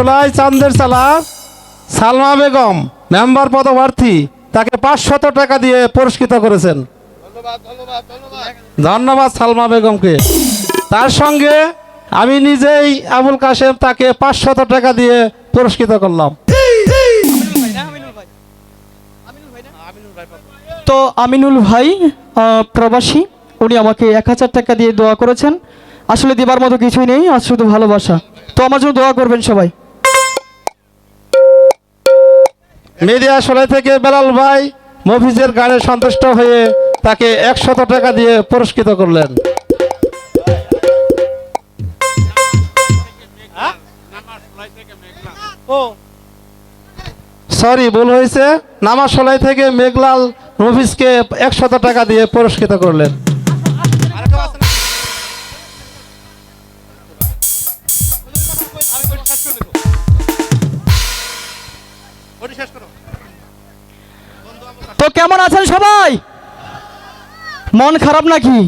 জুলাই চান্দের চালা সালমা বেগম মেম্বার পদপ্রার্থী তাকে পাঁচশত টাকা দিয়ে পুরস্কৃত করেছেন। ধন্যবাদ সালমা বেগমকে। তার সঙ্গে আমি নিজেই আবুল কাশেম তাকে পাঁচশত টাকা দিয়ে পুরস্কৃত করলাম। তো আমিনুল ভাই প্রবাসী উনি আমাকে এক হাজার টাকা দিয়ে দোয়া করেছেন। আসলে দেবার মতো কিছুই নেই আর শুধু ভালোবাসা। তো আমার জন্য দোয়া করবেন সবাই। মিডিয়া সোলাই থেকে বেলাল ভাই মফিজের গানে সন্তুষ্ট হয়ে তাকে একশত টাকা দিয়ে পুরস্কৃত করলেন। সরি, ভুল হয়েছে। নামাজলাই থেকে মেঘলাল মফিজকে একশত টাকা দিয়ে পুরস্কৃত করলেন। কেমন আছেন সবাই? মন খারাপ নাকি?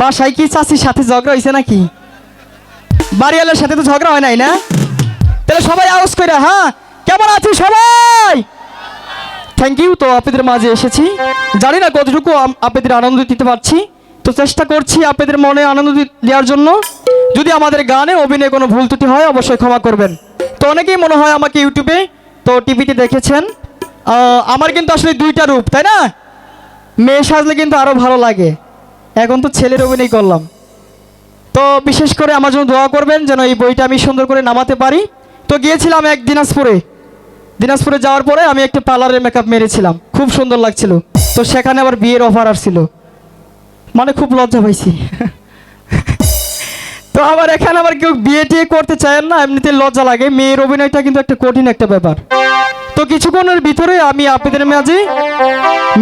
বাসায় কি চাষির সাথে ঝগড়া হয়েছে নাকি? বাড়িওয়ালার সাথে তো ঝগড়া হয় নাই না? তাহলে সবাই আউস করে হ্যাঁ? কেমন আছি সবাই? থ্যাংক ইউ তো আপনাদের মাঝে এসেছি। জানি না কতটুকু আপনাদের আনন্দ দিতে পারছি। তো চেষ্টা করছি আপনাদের মনে আনন্দ দেওয়ার জন্য। যদি আমাদের গানে অভিনয়ে কোনো ভুল ত্রুটি হয়, অবশ্যই ক্ষমা করবেন। তো অনেকেই মনে হয় আমাকে ইউটিউবে তো টিভিতে দেখেছেন। আমার কিন্তু আসলে দুইটা রূপ, তাই না? মেয়ে সাজলে কিন্তু আরও ভালো লাগে। এখন তো ছেলের অভিনয় করলাম। তো বিশেষ করে আমার জন্য দোয়া করবেন যেন এই বইটা আমি সুন্দর করে নামাতে পারি। তো গিয়েছিলাম এক দিনাজপুরে। দিনাজপুরে যাওয়ার পরে আমি একটা পার্লারের মেকআপ মেরেছিলাম। খুব সুন্দর লাগছিল। তো সেখানে আবার বিয়ের অফার আসছিল। মানে খুব লজ্জা পাইছি। তো আবার এখানে আবার কেউ বিয়ে টিয়ে করতে চায় না, এমনিতে লজ্জা লাগে। মেয়ের অভিনয়টা কিন্তু একটা কঠিন একটা ব্যাপার। তো কিছুক্ষণের ভিতরে আমি আপনাদের মাঝে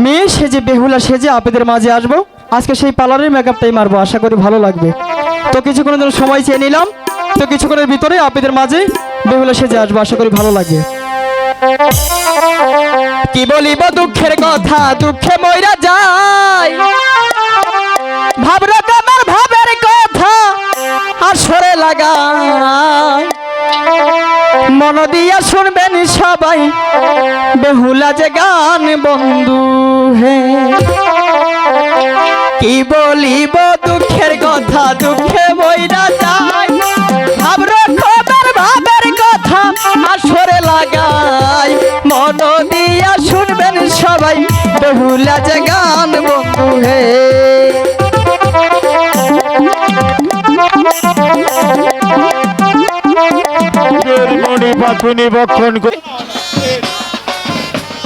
মেয়ে সেজে, বেহুলা সেজে আপনাদের মাঝে আসব। আজকে সেই পার্লারের মেকআপটাই মারবো, আশা করি ভালো লাগবে। তো কিছুক্ষণের জন্য সময় চেয়ে নিলাম। তো কিছুক্ষণের ভিতরে আপনাদের মাঝে বেহুলা সেজে আসব, আশা করি ভালো লাগবে। কি বলিব দুঃখের কথা? দুঃখে ময়রা যায় ভাবরা আমার ভাবের কথা। আর সরে লাগায় মন দিয়া শুনবেন সবাই। বেহুলা যে গান, বন্ধু হে। কি বলিব দুঃখের কথা, দুঃখে বইরা যায় ভাবরা খবর ভাবের কথা, আসরে লাগাই। মন দিয়া শুনবেন সবাই, বেহুলা যে গান, বন্ধু হে।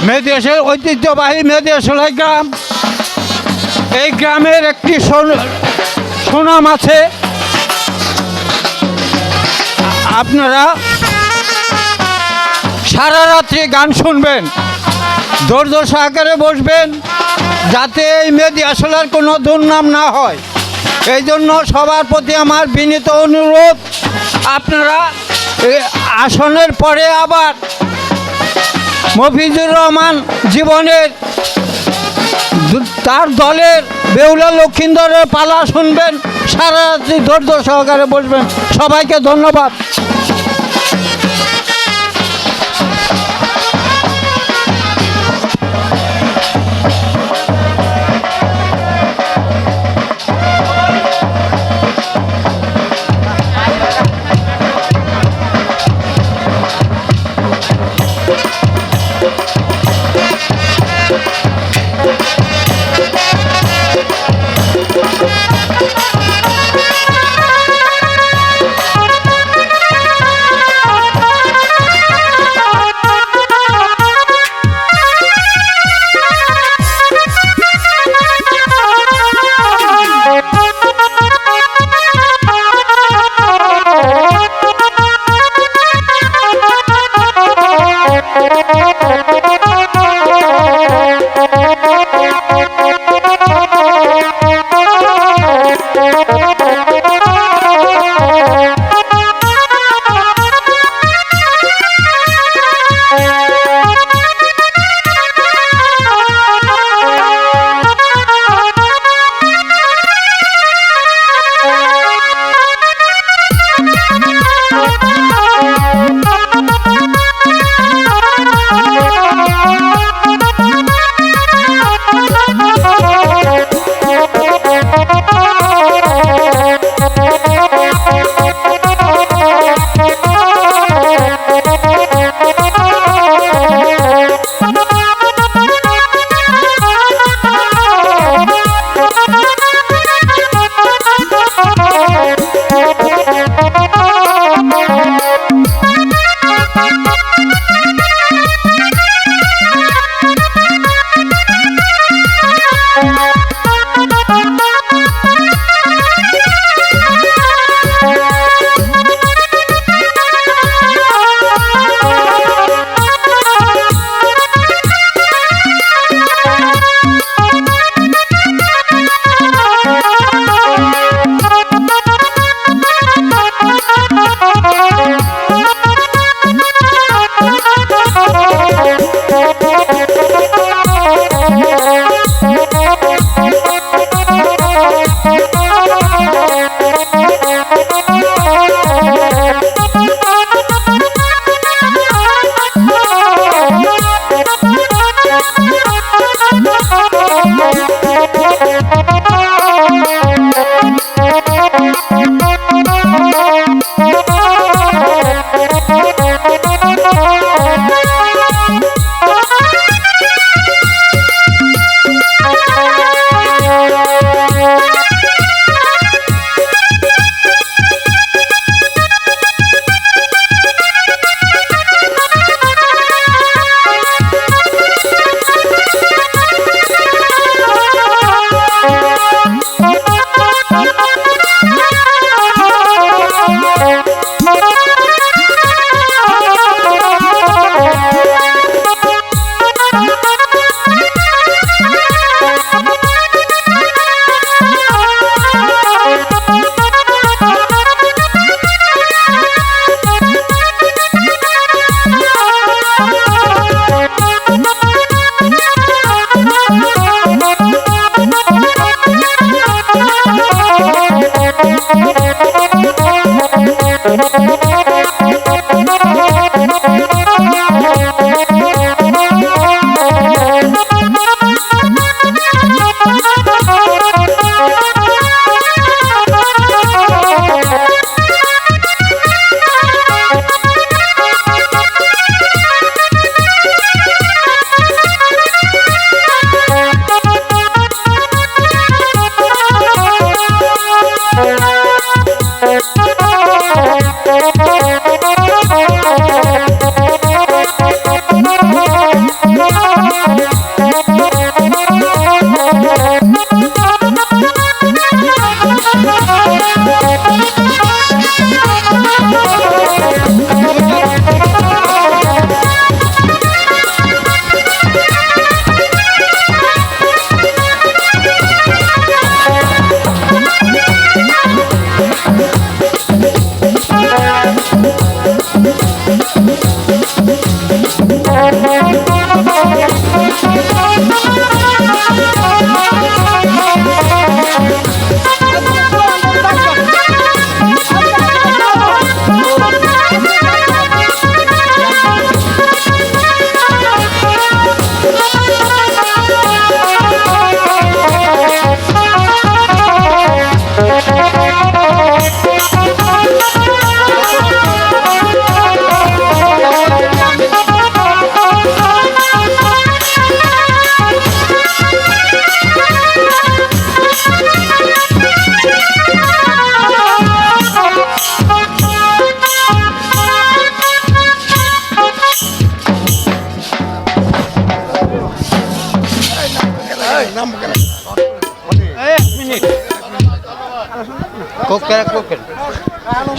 মেদিয়াসের ঐতিহ্যবাহী মেদিয়াশোলাই গ্রাম। এই গ্রামের একটি সুনাম আছে। আপনারা সারা রাত্রি গান শুনবেন, ধৈর্য সহকারে বসবেন, যাতে এই মেদিয়াশোলার কোনো দুর্নাম না হয়। এই জন্য সবার প্রতি আমার বিনীত অনুরোধ, আপনারা আসনের পরে আবার মফিজুর রহমান জীবনের তার দলের বেউলা লক্ষিন্দরের পালা শুনবেন, সারা রাত্রি ধৈর্য সহকারে বসবেন। সবাইকে ধন্যবাদ।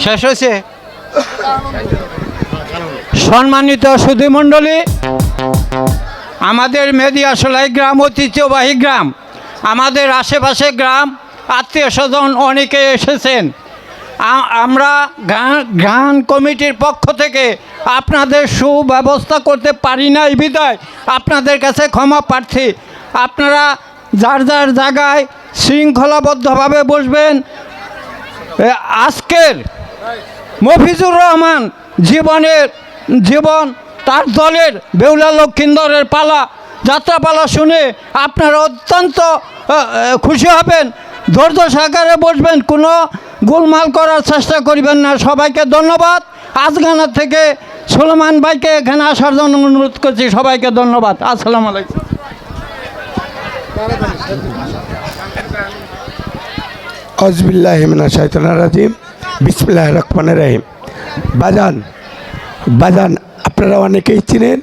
শেষ হয়েছে? সম্মানিত সুধীমণ্ডলী, আমাদের মেদিয়াশলাই গ্রাম ঐতিহ্যবাহী গ্রাম। আমাদের আশেপাশে গ্রাম, আত্মীয় স্বজন অনেকে এসেছেন। আমরা গান কমিটির পক্ষ থেকে আপনাদের সুব্যবস্থা করতে পারি না এই বিদায়। আপনাদের কাছে ক্ষমা প্রার্থী। আপনারা যার যার জায়গায় শৃঙ্খলাবদ্ধভাবে বসবেন আজকের মফিজুর রহমান জীবনের, জীবন তার দলের বেউলা লক্ষিন্দরের পালা, যাত্রাপালা শুনে আপনারা অত্যন্ত খুশি হবেন। ধৈর্য সাকারে বসবেন, কোনো গোলমাল করার চেষ্টা করিবেন না। সবাইকে ধন্যবাদ। আজগানা থেকে সুলেমান ভাইকে এখানে আসার জন্য অনুরোধ করছি। সবাইকে ধন্যবাদ। আসসালামু আলাইকুম। অজবিল্লাহিমিনা শৈতানা রাজিম। বিসমিল্লাহ রাহিম। বাজান বাজান, আপনারা অনেকেই চিনেন,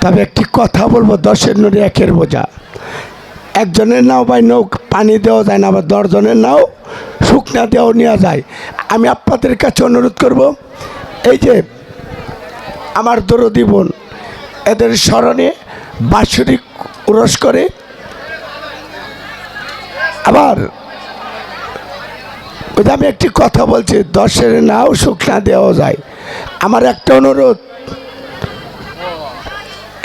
তবে একটি কথা বলব, দশের নড়ি একের বোঝা। একজনের নাও বা নৌ পানি দেওয়া যায় না, আবার দশজনের নাও শুকনা দেওয়া নেওয়া যায়। আমি আপনাদের কাছে অনুরোধ করব, এই যে আমার দরদি বোন, এদের স্মরণে বাৎসরিক উরস করে, আবার আমি একটি কথা বলছি, দশের নাও শুকনা দেওয়া যায়। আমার একটা অনুরোধ,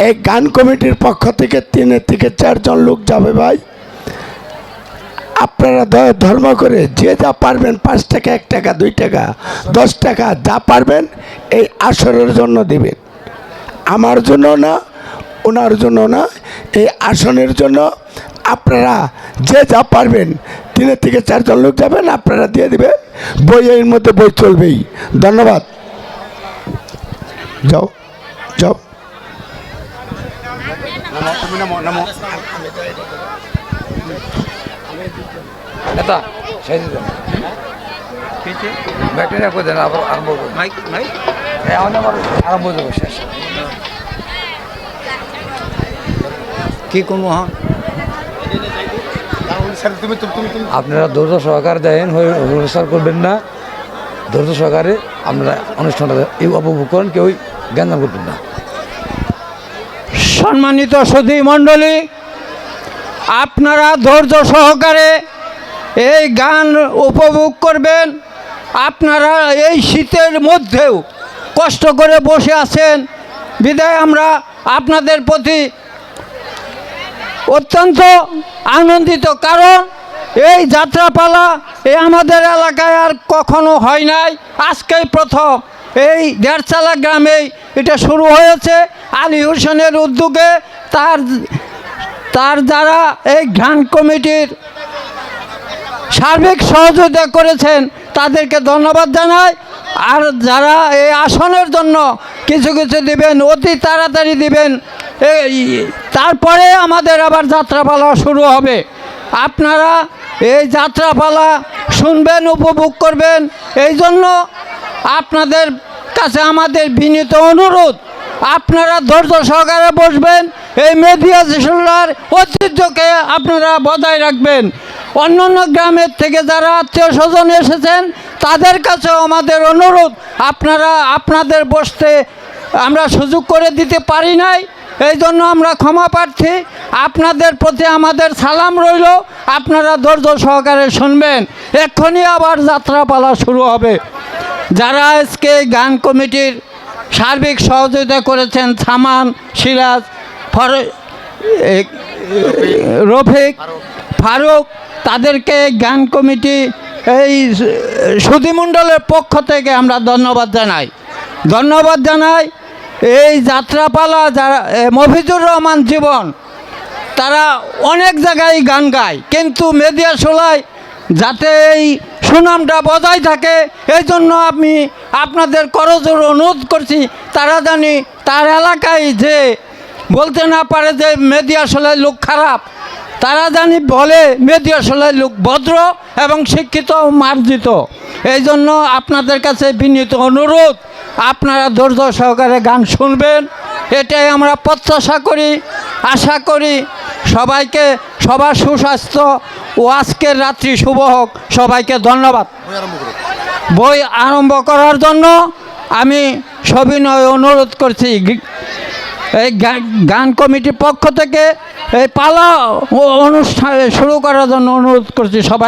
এই গান কমিটির পক্ষ থেকে তিনের থেকে চারজন লোক যাবে ভাই। আপনারা ধর্ম করে যে যা পারবেন, পাঁচ টাকা, এক টাকা, দুই টাকা, দশ টাকা, যা পারবেন, এই আসরের জন্য দিবেন। আমার জন্য না, ওনার জন্য না, এই আসনের জন্য আপনারা যে যা পারবেন তিনের থেকে চারজন লোক যাবেন আপনারা দিয়ে দিবেন বই এর মধ্যে বই চলবেই। ধন্যবাদ। যাও যাও। এটা সেই দিন ব্যাকটেরিয়া করে দেন? আবার আরম্ভ করুন। Mike mike? এখন আবার আরম্ভ দেবো শেষ। কি কোনো হন আপনারা ধৈর্য সহকারে দেন অনুষ্ঠান করবেন না। ধৈর্য সহকারে আপনারা অনুষ্ঠানটা এই উপভোগ করেন কেউই জ্ঞান করবেন না। সম্মানিত সুধী মণ্ডলী আপনারা ধৈর্য সহকারে এই গান উপভোগ করবেন। আপনারা এই শীতের মধ্যেও কষ্ট করে বসে আছেন। বিদায় আমরা আপনাদের প্রতি অত্যন্ত আনন্দিত, কারণ এই যাত্রাপালা এই আমাদের এলাকায় আর কখনো হয় নাই। আজকেই প্রথম এই দেড়চালা গ্রামেই এটা শুরু হয়েছে। আলী হোসেনের উদ্যোগে তার তার দ্বারা এই গান কমিটির সার্বিক সহযোগিতা করেছেন, তাদেরকে ধন্যবাদ জানাই। আর যারা এই আসনের জন্য কিছু কিছু দিবেন, অতি তাড়াতাড়ি দিবেন এই তারপরে আমাদের আবার যাত্রাপালা শুরু হবে। আপনারা এই যাত্রাপালা শুনবেন, উপভোগ করবেন। এই জন্য আপনাদের কাছে আমাদের বিনীত অনুরোধ, আপনারা ধৈর্য সহকারে বসবেন, এই মেদিয়া জিসুল্লার ঐতিহ্যকে আপনারা বজায় রাখবেন। অন্য অন্য গ্রামের থেকে যারা আত্মীয় স্বজন এসেছেন, তাদের কাছেও আমাদের অনুরোধ, আপনারা আপনাদের বসতে আমরা সুযোগ করে দিতে পারি নাই। এই জন্য আমরা ক্ষমা প্রার্থী। আপনাদের প্রতি আমাদের সালাম রইল। আপনারা ধৈর্য সহকারে শুনবেন। এক্ষুনি আবার যাত্রাপালা শুরু হবে। যারা আজকে গান কমিটির সার্বিক সহযোগিতা করেছেন সামান সিরাজ, ফর রফিক, ফারুক, তাদেরকে গান কমিটি এই সুধিমণ্ডলের পক্ষ থেকে আমরা ধন্যবাদ জানাই। ধন্যবাদ জানাই। এই যাত্রাপালা যারা মফিজুর রহমান জীবন, তারা অনেক জায়গায় গান গায়, কিন্তু মেদিয়া সোলায় যাতে এই সুনামটা বজায় থাকে, এই জন্য আমি আপনাদের করজোর অনুরোধ করছি, তারা জানি তার এলাকায় যে বলতে না পারে যে মেদিয়া সোলায় লোক খারাপ, তারা জানি বলে মেদিয়া সোলায় লোক ভদ্র এবং শিক্ষিত মার্জিত। এই জন্য আপনাদের কাছে বিনীত অনুরোধ, আপনারা ধৈর্য সহকারে গান শুনবেন, এটাই আমরা প্রত্যাশা করি, আশা করি সবাইকে সবার সুস্বাস্থ্য ও আজকের রাত্রি শুভ হোক, সবাইকে ধন্যবাদ। বই আরম্ভ করার জন্য আমি সবিনয় অনুরোধ করছি এই গান কমিটির পক্ষ থেকে এই পালা অনুষ্ঠান শুরু করার জন্য অনুরোধ করছি সবাই।